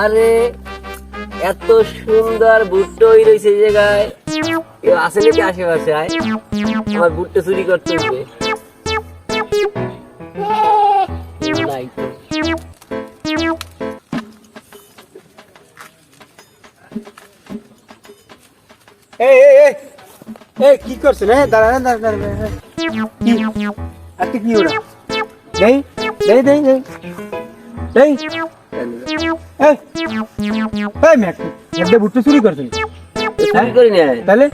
আরে, এত সুন্দর ভুট্টো হয়ে রয়েছে জায়গায়। কেউ আসে নাকি আশেপাশে? আয়। আমার ভুট্টো চুরি করতে হবে কি করছেন? হ্যাঁ দাঁড়া দাঁড়া দাঁড়া দাঁড়া কি? কি ওরা? দেই দেই দেই দেই দেই এই এই ম্যাক একটা বুট্টু চুরি করছেন চুরি করি না তাহলে?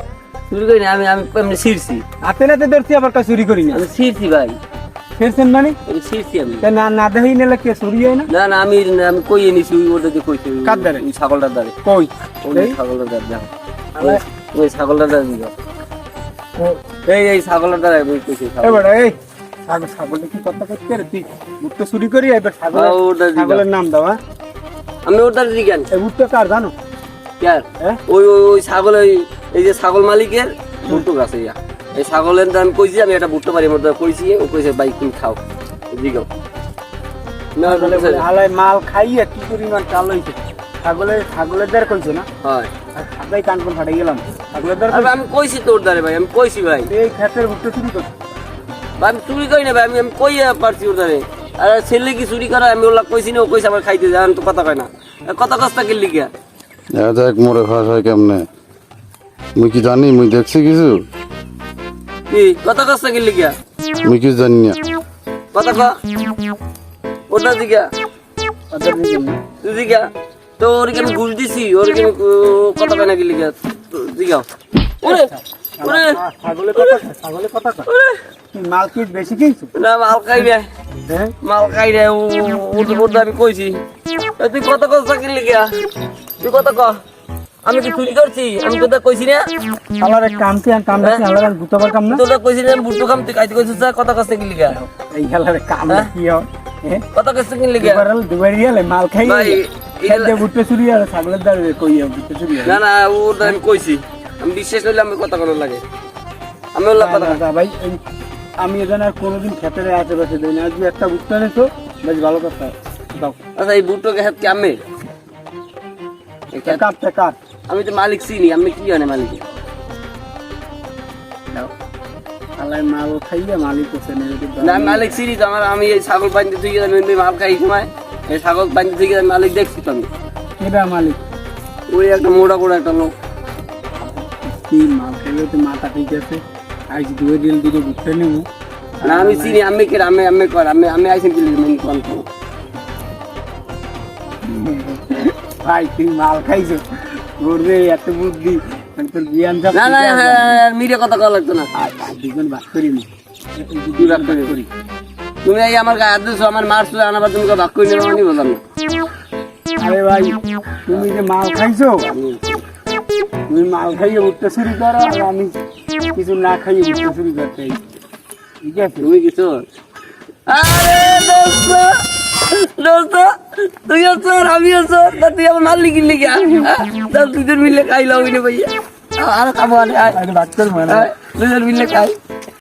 চুরি করি না আমি আমি এমনি ছিঁড়ছি। হাতে নাতে ধরছি আবার কা চুরি করি না আমি ছিঁড়ছি ভাই। ফেরছেন মানে? আমি ছিঁড়ছি আমি। তা না না নিলে কে চুরি হয় না? না না আমি আমি কই এনেছি ওটা দিয়ে কইছি কার দ্বারে? ছাগলটার দ্বারে। কই? ওই? ছাগলটার দ্বারে দেখো। ওই ছাগলটার দ্বারে দিও এই এই ছাগলটার দ্বারে কইছি ছাগল। এই। ছাগল ছাগলটা কি কথা করতে রে তুই বুট্টু চুরি করি এবার ছাগল হ্যাঁ, ওটা দিবা। ছাগলের নাম দাও হ্যাঁ? আমি ওটার দিকেন এই কার জানো? ইয়ার হ্যাঁ? ওই ওই ওই ছাগল ওই এই যে ছাগল মালিকের ভুট্টো গাছ ইয়া। এই ছাগলের দাম কইছি আমি একটা ভুট্টো বাড়ির মধ্যে কইছি। ও কইছে বাইক তুমি খাও দিগাও না মাল খাইয়ে কি পরিমাণ চাল হইছে? ছাগলের ছাগলের দ্বার কইছে না? হয়। ছাগলাই কান কোন ফাটাই গেলাম? ছাগলের দ্বার আমি কইছি তোর দ্বারে ভাই আমি কইছি ভাই। এই ক্ষেতের বুট্টু চুরি করছে? আমি চুরি করি না ভাই আমি আমি কই পারছি ওর দ্বারে? আরে ছেলে কি চুরি করে? আমি ওলা কইছি না ও কইছে আমার খাইতে যান তো কথা কয় না। কথা কস্তা কিনলি গিয়া দেখা মোরে ফাঁস হয় কেমনে? মুই কি জানি মুই দেখছি কিছু? কি? কথা কস্তা কিনলি গিয়া মুই কিছু জানি না। কথা ক। ওটা দিকে। তুই দিগা তো ওরকে আমি ঘুষ দিছি? ওরকে আমি ক- কথা কয় না কিনলি গিয়া দিগাও ওরে ওরে! ছাগলের কথা কয়, ছাগলের কথা কয়। ওরে। তুই মাল কি বেশি কিনছো না মাল খাই রে মাল খাই রে ও ওটা ওটা আমি কইছি। তুই কত কস্তা কিনলি গিয়া তুই কত ক? আমি কি চুরি করছি? আমি তোদের কইছি না? কাম আর কাম দেখছি শালার আর কাম না তোদের কইছি না বুট্টু খাম তুই খাইতে কইছিস কত এই কাম হ্যাঁ? কি হয়? কত দুবার দুবার গেলে মাল খাই খেতে বুট্টু চুরি আর ছাগলের চুরি না না ওটা আমি কইছি। আমি বিশ্বাস করলে আমি কথা কোনো লাগে। আমি কথা ভাই আমি এখানে আর কোনোদিন খেতে আশেপাশে দিই না। আজকে একটা বুট্টু এনেছো বেশ ভালো কথা। দাও। আচ্ছা এই বুট্টো কে কি আমি আমি তো মালিক চিনি আমি কি জানে মালিক? দাও। আলাই মাল খাইয়ে মালিক না মালিক চিনি তো আমার আমি এই ছাগল বান্ধি থেকে আমি মাল খাই সময়। এই ছাগল থেকে আমি মালিক দেখছি তো আমি। কেডা মালিক? ওই একটা মোড়া মোড়া একটা লোক। কি মাল খাইলে তো মাথা ঠিক আছে? আজ দুই দিন দিকে বুট্টু নেব না আমি চিনি আমি কে আমি আমি কর আমি আমি আইসেন কি কোন তো ভাই তুই মাল খাইছো? গোরে এত বুদ্ধি আমি তোর বিয়ান না না মিডিয়া কথা কওয়া লাগতো না। দুজন বাদ করি না কি ভাগ করে? করি তুমি এই আমার গায়ে হাত দিছো আমার মারছো আনাবার তুমি ভাগ করে নিলাম আমি। বললাম আরে ভাই তুমি যে মাল খাইছো? তুমি মাল খাইয়ে উঠতে শুরু করো আর আমি কিছু না খাইয়ে উঠতে শুরু করতে ঠিক আছে? তুমি কিছু আরে দোস্ত! দোস্ত! তুই আছো আর আমি আছো তা তুই আমার মাল লিখি কি তা দুজন মিলে খাইলাম ভাইয়া আর খাব আরে ডাক্তার মানে দুজন মিলে খাই।